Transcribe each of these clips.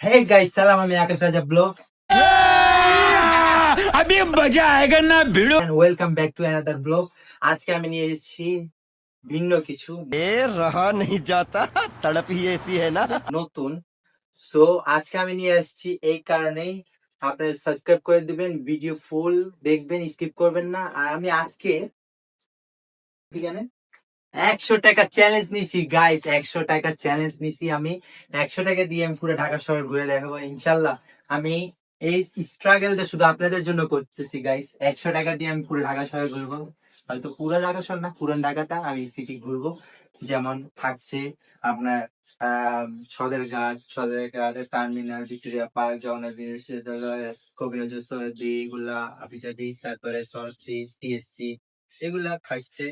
Hey guys, salam আমি আকাশ রাজা blog আমি মজা আয়েগা না video and welcome back to another vlog আজকে আমি নিয়ে এসেছি ভিন্ন কিছু এ রহা নেই যাতা তড়প হি এসি হ্যায় না নতুন সো আজকে আমি নিয়ে এসেছি এই কারণেই আপনারা সাবস্ক্রাইব করে দিবেন ভিডিও ফুল দেখবেন স্কিপ করবেন না আর আমি আজকে কি একশো টাকা চ্যালেঞ্জ নিছি গাইস একশো টাকা চ্যালেঞ্জ নিছি আমি। একশো টাকা দিয়ে আমি পুরো ঢাকা শহর ঘুরে দেখাবো, ইনশাল্লাহ। আমি এই স্ট্রাগলটা শুধু আপনাদের জন্য করতেছি গাইস একশো টাকা দিয়ে আমি পুরো ঢাকা শহর ঘুরবো। হয়তো পুরো ঢাকা শহর না, পুরান ঢাকাটা আমি সিটি ঘুরবো। যেমন থাকছে আপনার, আহ, Sadarghat Sadarghat terminal Victoria Park, Jagannath বিশ্ববিদ্যালয় কবিরাজ সৌদি এগুলা আবিজাবি তারপরে সরসি টিএসসি এগুলা থাকছে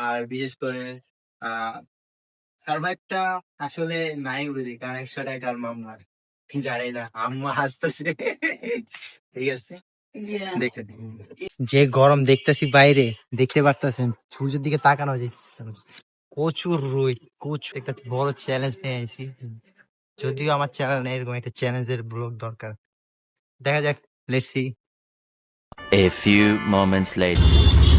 আর বিশেষ করে আহ সার্ভাইভটা আসলে নাই বলি কারণ একশো টাকার মামলা? জানি না আম্মা হাসতেছে। ঠিক আছে? যে গরম দেখতেছি বাইরে দেখতে পারতেছেন সূর্যের দিকে তাকানো যাচ্ছে না। প্রচুর রোদ প্রচুর একটা বড় চ্যালেঞ্জ নিয়ে আইছি। যদিও আমার চ্যানেল নেই এরকম একটা চ্যালেঞ্জের ব্লগ দরকার। দেখা যাক let's see A few moments later.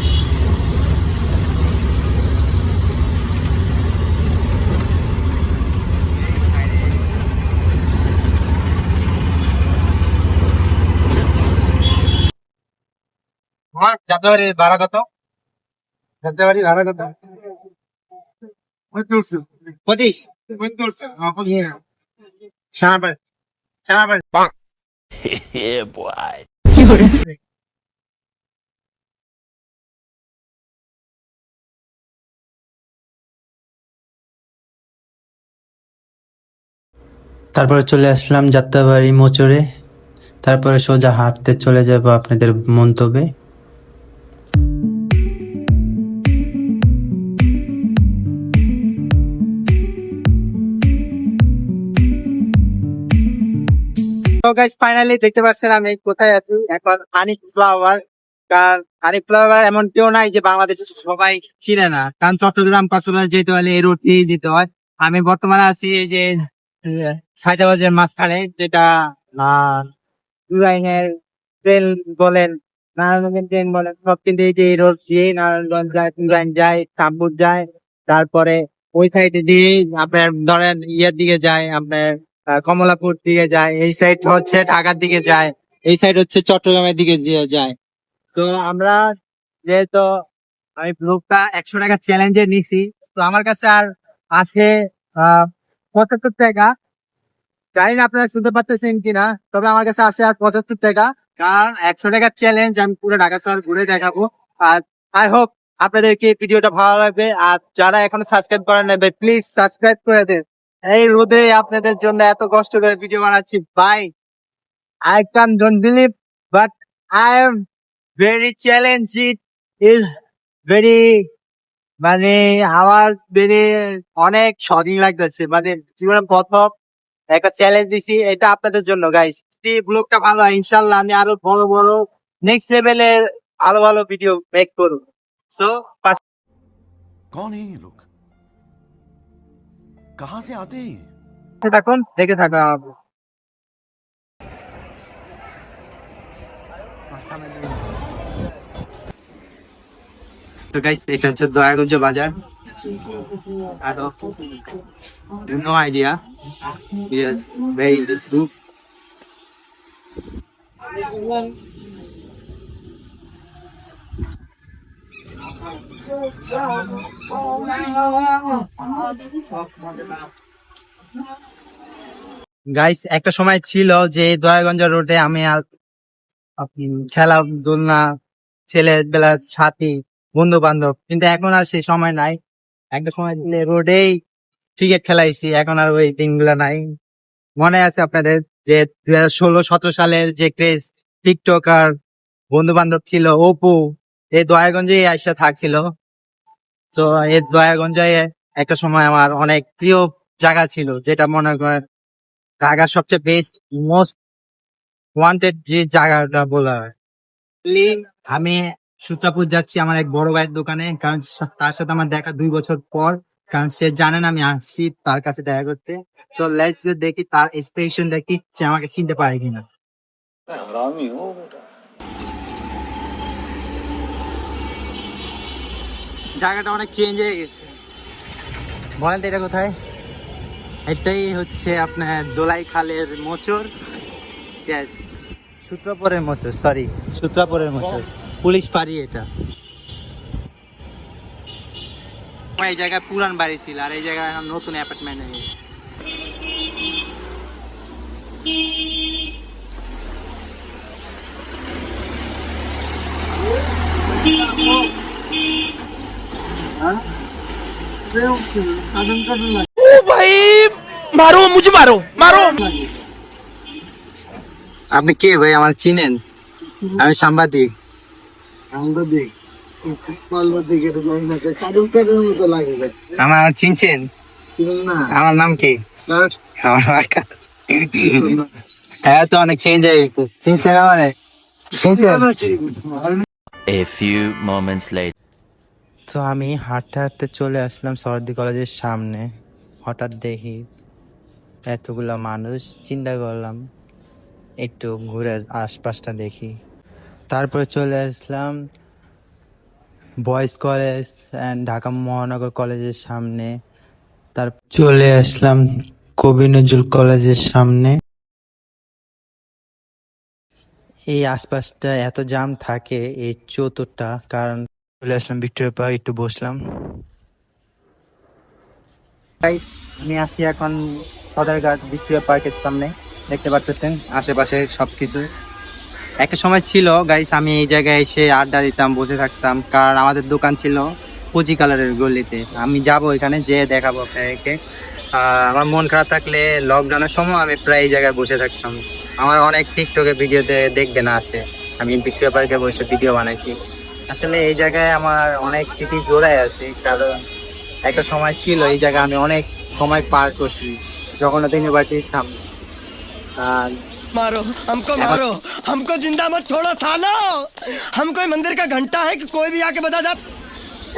Jatrabari ভাড়া কত? যাত্রাবাড়ি ভাড়া কত? পঁচিশ? তারপরে চলে আসলাম যাত্রাবাড়ি মোচরে তারপরে সোজা হাঁটতে চলে যাব আপনাদের মন্তব্যে। গাইস ফাইনালি দেখতে পাচ্ছেন আমি কোথায় আছি। এখন হানি ফ্লাওয়ার কারণ হানি ফ্লাওয়ার এমন কেউ নাই যে বাংলাদেশে সবাই চিনে না। কারণ চট্টগ্রাম কক্সবাজার যেতে হলে এই রোড দিয়ে যেতে হয়। আমি বর্তমানে আছি এই যে সাইদাবাজের মাঝখানে, যেটা লাইনের ট্রেন বলেন, নারায়ণগঞ্জ ট্রেন বলেন, সব কিন্তু এই যে এই রোড দিয়ে নারায়ণগঞ্জ যায় টুরাইন যায় কামপুর যায়। তারপরে ওই সাইডে দিয়ে আপনার ধরেন ইয়ের দিকে যায়, আপনার কমলাপুর দিকে যায়, এই সাইড হচ্ছে ঢাকার দিকে যায়, এই সাইড হচ্ছে চট্টগ্রামের দিকে যায়। তো আমরা যেহেতু আমি ব্লগটা একশো টাকা চ্যালেঞ্জে নিছি, তো আমার কাছে আর আছে পঁচাত্তর টাকা। জানি না আপনারা শুনতে পারতেছেন কিনা, তবে আমার কাছে আছে আর পঁচাত্তর টাকা। কারণ একশো টাকার চ্যালেঞ্জ আমি পুরো ঢাকা শহর ঘুরে দেখাবো। আর আই হোপ আপনাদেরকে ভিডিওটা ভালো লাগবে। আর যারা এখনও সাবস্ক্রাইব করেন ভাই প্লিজ সাবস্ক্রাইব করে দেন। এই রোদে আপনাদের জন্য এত কষ্ট করে ভিডিও বানাচ্ছি। ভাই I can don't believe but I am very challenge it is very মানে আমার বেরে অনেক শরিং লাগতেছে। মানে জীবনে প্রথম একটা চ্যালেঞ্জ দিছি, এটা আপনাদের জন্য গাইস এই ব্লগটা ভালো হয় ইনশাল্লাহ আমি আরও বড় বড় নেক্সট লেভেলের ভালো ভালো ভিডিও মেক করব। সো কোন এই লোক कहां से आते हैं ये? পাশে থাকুন দেখে থাকুন আমার vlog। তো গাইস এটা হচ্ছে দয়াগঞ্জ বাজার I don't have no idea. Yes, guys একটা সময় ছিল যে দয়াগঞ্জ রোডে আমি আর খেলা দোলনা ছেলেবেলা সাথী বন্ধু বান্ধব কিন্তু এখন আর সেই সময় নাই। একটা সময় রোডেই ক্রিকেট খেলাইছি, এখন আর ওই দিনগুলো নাই। মনে আছে আপনাদের যে দুই হাজার ষোলো, সতেরো সালের যে ক্রেজ টিকটক আর বন্ধু বান্ধব ছিল, অপু এই দয়াগঞ্জে আইসা থাকছিল। তো এই দয়াগঞ্জে একটা সময় আমার অনেক প্রিয় জায়গা ছিল, যেটা মনে করেন ঢাকার সবচেয়ে বেস্ট মোস্ট ওয়ান্টেড যে জায়গাটা বলা হয়। আমি সুতাপুর যাচ্ছি আমার এক বড় ভাইয়ের দোকানে, কারণ তার সাথে আমার দেখা দুই বছর পর, কারণ সে জানে না আমি আসছি তার কাছে দেখা করতে। তো লেটস দেখি তার এক্সপ্রেশন দেখি সে আমাকে চিনতে পারে কিনা। জায়গাটা অনেক চেঞ্জ হয়ে গেছে। বলেন তো এটা কোথায়? এটাই হচ্ছে আপনার দোলাই খালের মোচর গ্যাস সূত্রপুরের মোচর সরি সূত্রাপুরের মোচর পুলিশ ফাঁড়ি এটা। এই জায়গায় পুরান বাড়ি ছিল আর এই জায়গায় এখন নতুন অ্যাপার্টমেন্ট হয়ে গেছে। ও ভাই মারো মারো মারো। আপনি কে ভাই? আমার চিনেন। আমি সাংবাদিক। সাংবাদিক। আমার আমার নাম কি? হ্যাঁ তো অনেক চেঞ্জ চিনছেন আমার? A few. তো আমি হাঁটতে হাঁটতে চলে আসলাম সরদি কলেজের সামনে। হঠাৎ দেখি এতগুলো মানুষ চিন্তা করলাম, একটু ঘুরে আশপাশটা দেখি। তারপরে চলে আসলাম বয়েজ কলেজ অ্যান্ড ঢাকা মহানগর কলেজের সামনে। তার চলে আসলাম কবি নজরুল কলেজের সামনে। এই আশপাশটা এত জাম থাকে এই চতুরটা, কারণ চলে আসলাম ভিক্টোরিয়া পার্ক, একটু বসলাম। আমি আছি এখন সদরঘাট ভিক্টোরিয়া পার্কের সামনে, দেখতে পাচ্ছেন আশেপাশে সবকিছু। একটা সময় ছিল গাইস আমি এই জায়গায় এসে আড্ডা দিতাম, বসে থাকতাম, কারণ আমাদের দোকান ছিল কুচি কালারের গলিতে। আমি যাব এখানে, যেয়ে দেখাবো আপনাদেরকে। আমার মন খারাপ থাকলে লকডাউনের সময় আমি প্রায় এই জায়গায় বসে থাকতাম। আমার অনেক টিকটকে ভিডিওতে দেখবেন আছে। আমি ভিক্টোরিয়া পার্কে বসে ভিডিও বানাইছি। আসলে এই জায়গায় আমার অনেক স্মৃতি জোড়ায় আছে কারণ একটা সময় ছিল এই জায়গায় আমি অনেক সময় পার করছি জগন্নাথ ইউনিভার্সিটির সামনে আর मारो हमको मारो हमको जिंदा मत छोड़ो सालो हम कोई मंदिर का घंटा है कि कोई भी आके बता जा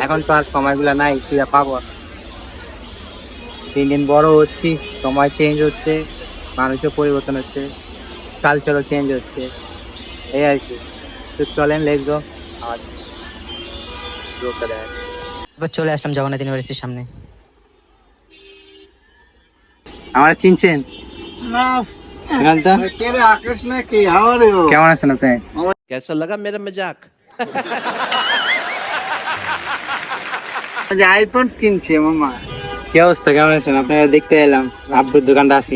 এখন তো আর সময়গুলো নাই তুই আর পাবো না। দিন দিন বড় হচ্ছি সময় চেঞ্জ হচ্ছে মানুষও পরিবর্তন হচ্ছে কালচারও চেঞ্জ হচ্ছে এই আর কি তো চলেন লেখবো আর লোকটা দেখ এবার চলে আসলাম জগন্নাথ ইউনিভার্সিটির সামনে আমার চিনছেন এখন তো? কেমন আছেন আপনি कैसा लगा मेरा मजाक আইফোন কিনছে মামা কি অবস্থা কেমন আছেন আপনারা দেখতে এলাম আব্বুর দোকানটা আসি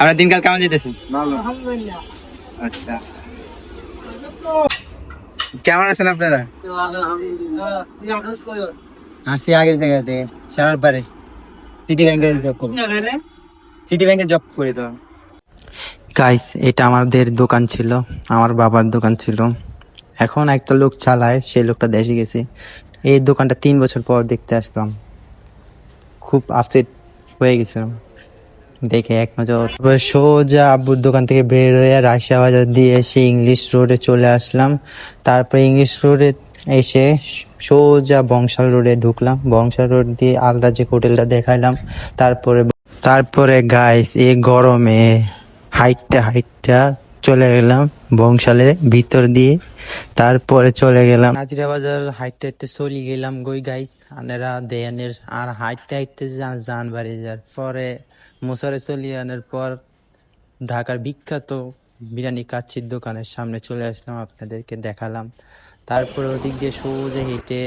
আপনার দিনকাল কেমন যেতেছেন আচ্ছা কেমন আছেন আপনারা? আসি আগের জায়গাতে সারার পারে। সিটি ব্যাংকের জব করি। সিটি ব্যাংকের জব করি তো। গাইস এটা আমাদের দোকান ছিল আমার বাবার দোকান ছিল। এখন একটা লোক চালায় সেই লোকটা দেশে গেছে। এই দোকানটা তিন বছর পর দেখতে আসলাম। খুব আপসেট হয়ে গেছিলাম। দেখে এক নজর। সোজা আব্বুর দোকান থেকে বের হয়ে রাশিয়া বাজার দিয়ে এসে ইংলিশ রোডে চলে আসলাম। তারপরে ইংলিশ রোডে এসে সোজা বংশাল রোডে ঢুকলাম। বংশাল রোড দিয়ে আলরা যে হোটেলটা দেখাইলাম তারপরে তারপরে গাইস এই গরমে হাইটটা হাইটটা চলে গেলাম বংশালের ভিতর দিয়ে। তারপরে চলে গেলাম। নাজিরা বাজার হাইটতে হাইটতে চলে গেলাম গই গাইস আনেরা দেয়ানের আর হাইটতে হাইটতে যান বাড়ি যার পরে মুসারে চলে আনার পর ঢাকার বিখ্যাত বিরিয়ানি কাচ্ছির দোকানের সামনে চলে আসলাম, আপনাদেরকে দেখালাম। তারপরে ওদিক দিয়ে সোজা হেঁটে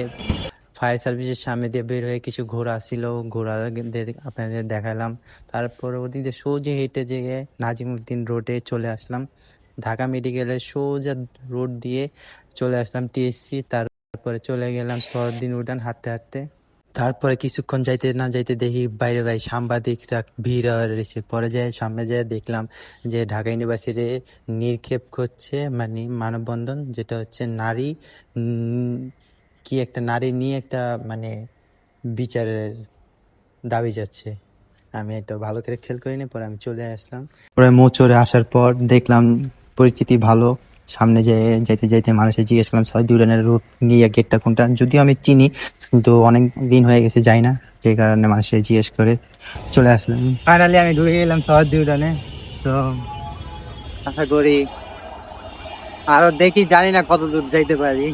ফায়ার সার্ভিসের সামনে দিয়ে বের হয়ে কিছু ঘোড়া ছিল ঘোড়া আপনাদের দেখালাম। তারপরে ওদিক দিয়ে সোজা হেঁটে যেয়ে নাজিমুদ্দিন রোডে চলে আসলাম। ঢাকা মেডিকেলের সোজা রোড দিয়ে চলে আসলাম টিএসসি তারপরে চলে গেলাম সরদিন উডান হাঁটতে হাঁটতে। তারপরে কিছুক্ষণ যাইতে না যাইতে দেখি বাইরে বাইরে সাংবাদিকরা ভিড় রয়েছে। পরে যাই, সামনে যাই দেখলাম যে ঢাকা ইউনিভার্সিটি নিক্ষেপ করছে মানে মানববন্ধন, যেটা হচ্ছে নারী কি একটা নারী নিয়ে একটা মানে বিচারের দাবি যাচ্ছে। আমি এটা ভালো করে খেয়াল করিনি, পরে আমি চলে আসলাম। পরে মোচরে আসার পর দেখলাম পরিস্থিতি ভালো। সামনে যে যাইতে যাইতে মানুষের জিজ্ঞেস করলাম সবাই দুই রুট গিয়ে গেটটা কোনটা? যদিও আমি চিনি কিন্তু অনেক দিন হয়ে গেছে যাই না যে কারণে মানুষে জিজ্ঞেস করে চলে আসলাম। ফাইনালি আমি ঢুকে গেলাম শহর দুই তো আশা করি আরও দেখি জানি না কত দূর যাইতে পারি।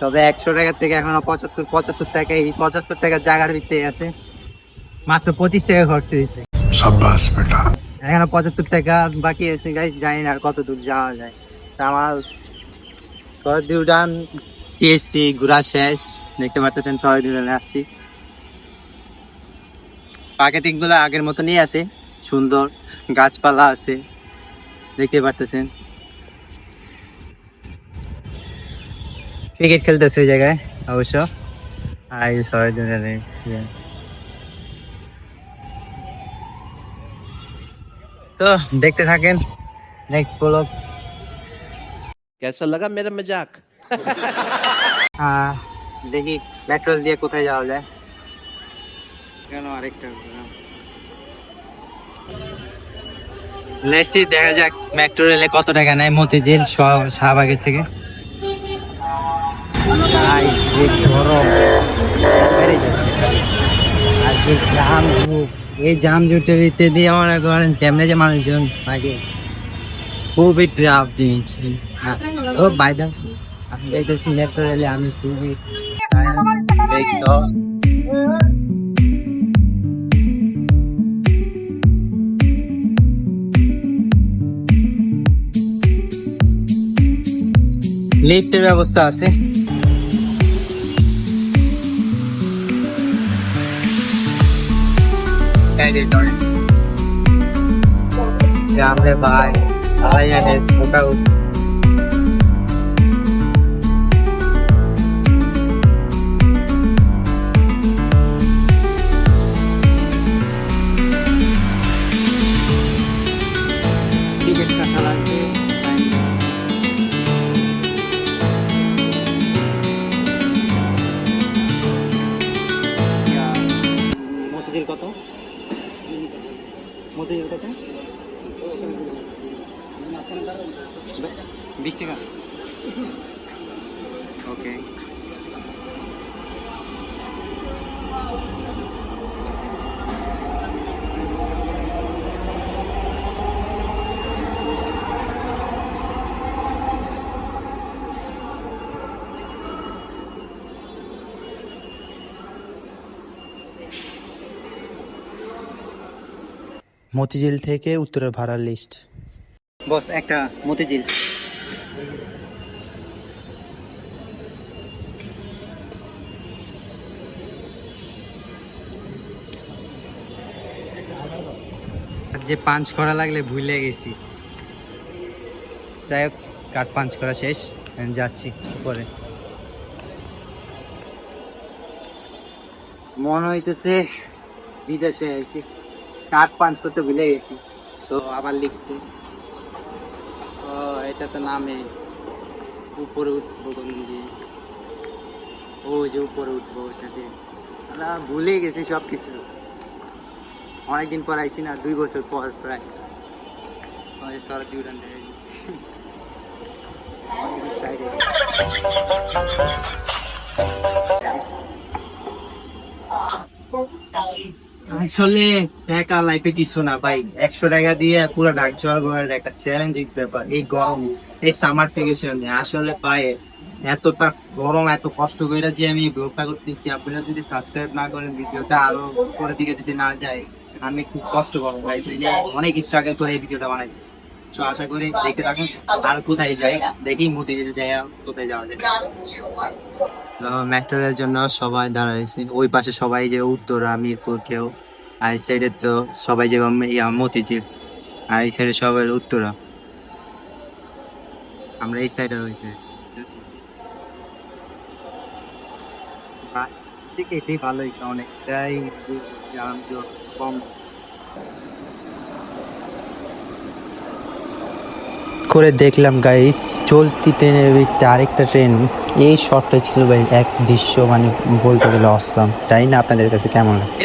তবে একশো টাকার থেকে এখনও পঁচাত্তর পঁচাত্তর টাকা এই পঁচাত্তর টাকার জায়গার ভিত্তি আছে। মাত্র পঁচিশ টাকা খরচ হয়েছে। সাব্বাস বেটা। এখনও পঁচাত্তর টাকা বাকি আছে গাই জানি না আর কত দূর যাওয়া যায়। আমার সরদি উড়ান টিএসসি ঘোরা শেষ, দেখতে পারতেছেন সরদি উড়ানে আসছি। প্রাকৃতিকগুলো আগের মতনই আছে, সুন্দর, গাছপালা আছে, দেখতে পারতেছেন। ক্রিকেট খেলতেছে ওই জায়গায়, অবশ্য। আর সরদি উড়ানে তো দেখতে থাকেন। নেক্সট ব্লগ কেসা লাগা মেরা মজাক দেখি পেট্রোল দিয়ে কোথায় যাওয়া যায় কেন আরেকটা নেক্সটই দেখা যাক মেট্রো রেলে কত টাকা নেয় মতিঝিল শাহবাগের থেকে। গরম। আর যে জাম এই জাম জুটের ভিতরে দিয়ে মনে করেন কেমনে যে মানুষজন আগে খুবই ট্রাফ দিয়েছি ও বাইদা আমি যাইতেছি মেট্রো রেলে আমি খুবই লিফটের ব্যবস্থা আছে। আমরা ভাই ভাই আনে ওটা টিকিট মতিঝিল থেকে উত্তরের ভাড়ার লিস্ট বস, একটা মতিঝিল। যে পাঞ্চ করা লাগলে ভুলে গেছি। যাই হোক কাঠ পাঞ্চ করা শেষ? যাচ্ছি পরে মনে হইতেছে বিদেশে আইছি। কাঠ পাঞ্চ করতে ভুলে গেছি। সো আবার লিখতে। ও, এটা তো নামে। উপরে উঠবো কোন দিয়ে ও যে উপরে উঠবো ওটাতে আলা ভুলে গেছি সব কিছু অনেকদিন পর আইছি না, দুই বছর পর প্রায়। সরকারি উড়ান আসলে টাকা লাইফে কিছু না, ভাই। একশো টাকা দিয়ে পুরো ঢাক চল ঘরের একটা চ্যালেঞ্জিং ব্যাপার, এই গরম, এই সামার ভ্যাকেশন আসলে ভাই, এতটা গরম, এত কষ্ট করে যে আমি ব্লগটা করতেছি, আপনারা যদি সাবস্ক্রাইব না করেন ভিডিওটা আরও পরের দিকে যদি না যায়, আমি খুব কষ্ট করব, ভাই। অনেক স্ট্রাগল করে এই ভিডিওটা বানাইছি তো আশা করি দেখতে থাকুন, আর কোথায় যাই, দেখি মোদি যাই কোথায় যাওয়া যায়। মেট্রোরের জন্য সবাই দাঁড়াইছে। ওই পাশে সবাই যে উত্তরা, মিরপুর কেউ, আর এই সাইডে তো সবাই যে মতিঝিল, আর এই সাইডে সবাই উত্তরা। আমরা এই সাইডে রয়েছে। এটাই ভালো হয়েছে, অনেকটাই কম। করে দেখলাম গাইস চলতি ট্রেনের ভিত্তি আরেকটা ট্রেন। এই শটটা ছিল ভাই এক দৃশ্য মানে বলতে গেলে অসম জানি না আপনাদের কাছে কেমন লাগছে।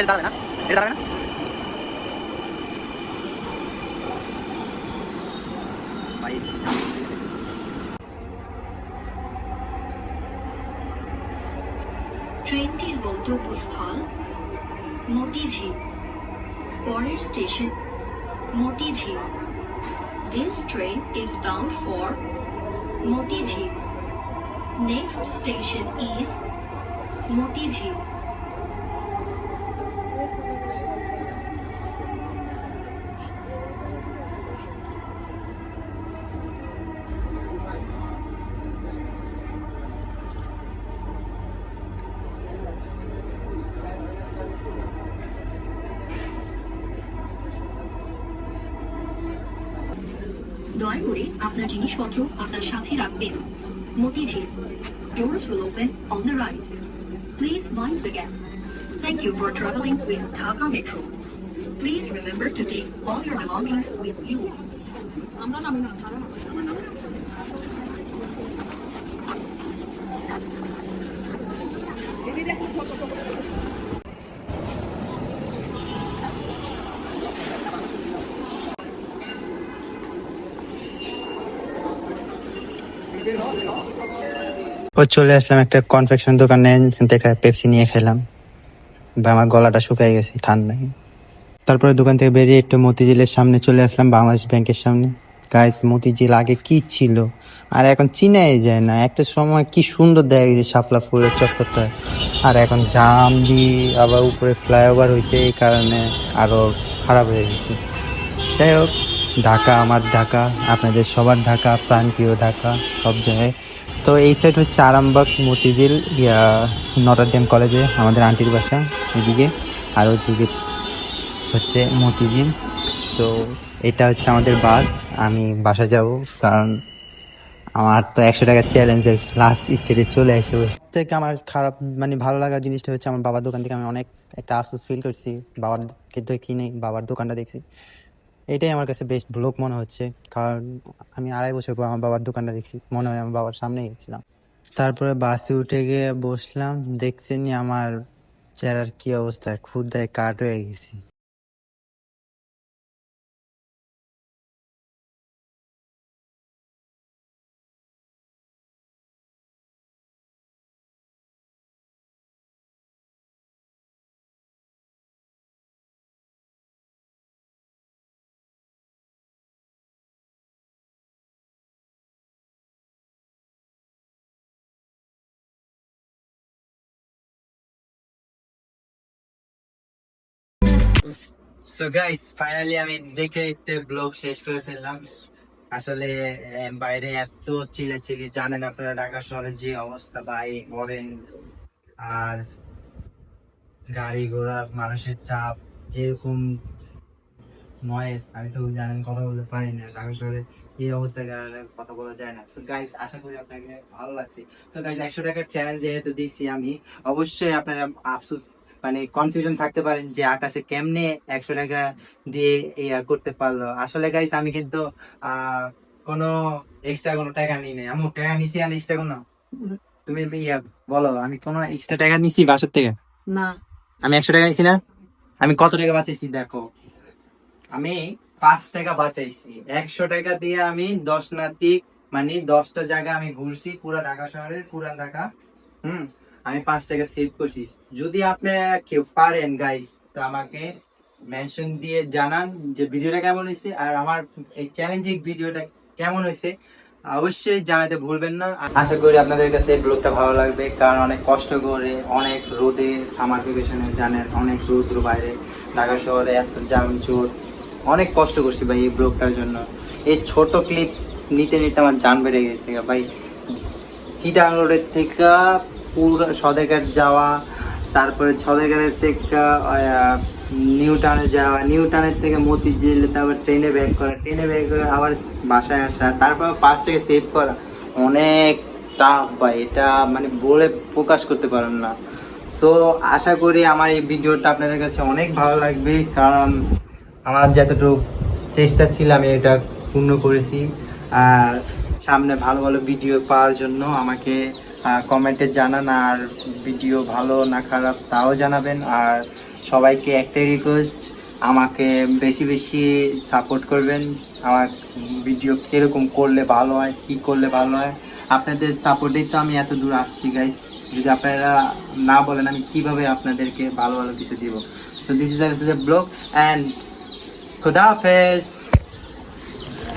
This train is bound for Motijhil. Next station is Motijhil. জিনিসপত্র আপনার সাথে রাখবেন Motijheel Doors will open on the right. Please mind the gap. Thank you for traveling with Dhaka Metro. Please remember to take all your belongings with you. ও চলে আসলাম একটা কনফেকশন দোকানে, এখান থেকে Pepsi নিয়ে খেলাম। বা আমার গলাটা শুকাই গেছে, ঠান্ডায়। তারপরে দোকান থেকে বেরিয়ে একটু মতিঝিলের সামনে চলে আসলাম, বাংলাদেশ ব্যাংকের সামনে। গাইস মতিঝিল আগে কি ছিল? আর এখন চিনাই যায় না। একটা সময় কি সুন্দর দেখা গেছে শাপলা ফুলের চত্বরটা। আর এখন জাম দিয়ে আবার উপরে ফ্লাইওভার হয়েছে, এই কারণে আরও খারাপ হয়ে গেছে। যাই হোক, ঢাকা আমার ঢাকা, আপনাদের সবার ঢাকা, প্রাণপ্রিয় ঢাকা, সব জায়গায়। তো এই সাইড হচ্ছে আরামবাগ, মতিঝিল, ইয়া, নটারডেম কলেজে আমাদের আন্টির বাসা, এদিকে। আর ওইদিকে হচ্ছে মতিঝিল। সো এটা হচ্ছে আমাদের বাস। আমি বাসা যাব কারণ আমার তো একশো টাকার চ্যালেঞ্জের লাস্ট স্টেটে চলে এসে। থেকে আমার খারাপ মানে ভালো লাগার জিনিসটা হচ্ছে আমার বাবার দোকান থেকে আমি অনেক একটা আফসোস ফিল করছি। বাবারকে দেখি নেই বাবার দোকানটা দেখছি। এটাই আমার কাছে বেস্ট ব্লগ মনে হচ্ছে। কারণ আমি আড়াই বছর পর আমার বাবার দোকানটা দেখছি। মনে হয় আমার বাবার সামনেই গেছিলাম। তারপরে বাসে উঠে গিয়ে বসলাম। দেখছেন আমার চেহারার কি অবস্থা। ক্ষুদায় কাট হয়ে গেছি। সো গাইস ফাইনালি আমি দেখে একটা ব্লগ শেষ করে ফেললাম। আসলে বাইরে এত চিল্লাচিল্লি জানেন আপনারা ঢাকা শহরের যে অবস্থা ভাই বলেন, আর গাড়ি ঘোড়া, মানুষের চাপ, যেরকম নয়েস আমি তো জানেন, কথা বলতে পারি না। ঢাকা শহরে এই অবস্থার কারণে কথা বলা যায় না। সো গাইস আশা করি আপনাকে ভালো লাগছে। সো গাইস একশো টাকার চ্যালেঞ্জ যেহেতু দিচ্ছি আমি, অবশ্যই আপনারা আফসোস মানে কনফিউশন থাকতে পারেন যে আকাশে কেমনে একশো টাকা দিয়ে ইয়া করতে পারল। আসলে গাইস আমি কিন্তু কোনো এক্সট্রা কোনো টাকা নিই নাই। আমি টাকা নিছি আর এক্সট্রা কোনো? তুমি ইয়া বলো আমি কোনো এক্সট্রা টাকা নিছি বাসার থেকে? না। আমি একশো টাকা নিছি না? আমি কত টাকা বাঁচাইছি দেখো। আমি পাঁচ টাকা বাঁচাইছি। একশো টাকা দিয়ে আমি দশ নাতিক মানে দশটা জায়গা আমি ঘুরছি পুরা ঢাকা শহরের পুরা ঢাকা হুম? আমি পাঁচ টাকা সেভ করছি। যদি আপনি কেউ পারেন গাইস তো আমাকে মেনশন দিয়ে জানান যে ভিডিওটা কেমন হয়েছে আর আমার এই চ্যালেঞ্জিং ভিডিওটা কেমন হয়েছে। অবশ্যই জানাতে ভুলবেন না। আশা করি আপনাদের কাছে এই ব্লগটা ভালো লাগবে, কারণ অনেক কষ্ট করে, অনেক রোদে সামার ভ্যাকেশনে জানেন, অনেক রোদ্র বাইরে, ঢাকা শহরে এত জাম চোর অনেক কষ্ট করছি ভাই এই ব্লগটার জন্য। এই ছোট ক্লিপ নিতে নিতে আমার জান বেড়ে গেছে ভাই। চিটাং থেকে পুরো সদেঘাট যাওয়া, তারপরে সদেঘাটের থেকে নিউ টাউনে যাওয়া, নিউ টাউনের থেকে মতিঝিল, তারপর ট্রেনে ব্যাক করা ট্রেনে ব্যাক করে আবার বাসায় আসা, তারপর পাঁচ থেকে সেভ করা। অনেক টাফ ভাই, এটা মানে বলে প্রকাশ করতে পারেন না। সো আশা করি আমার এই ভিডিওটা আপনাদের কাছে অনেক ভালো লাগবে, কারণ আমার যতটুকু চেষ্টা ছিল আমি এটা পূর্ণ করেছি। আর সামনে ভালো ভালো ভিডিও পাওয়ার জন্য আমাকে কমেন্টে জানান আর ভিডিও ভালো না খারাপ তাও জানাবেন। আর সবাইকে একটাই রিকোয়েস্ট আমাকে বেশি বেশি সাপোর্ট করবেন। আমার ভিডিও কীরকম করলে ভালো হয়, কী করলে ভালো হয়, আপনাদের সাপোর্টেই তো আমি এত দূর আসছি গাইস যদি আপনারা না বলেন আমি কীভাবে আপনাদেরকে ভালো ভালো কিছু দিব। তো দিস ইজ ব্লগ অ্যান্ড খুদা হাফেজ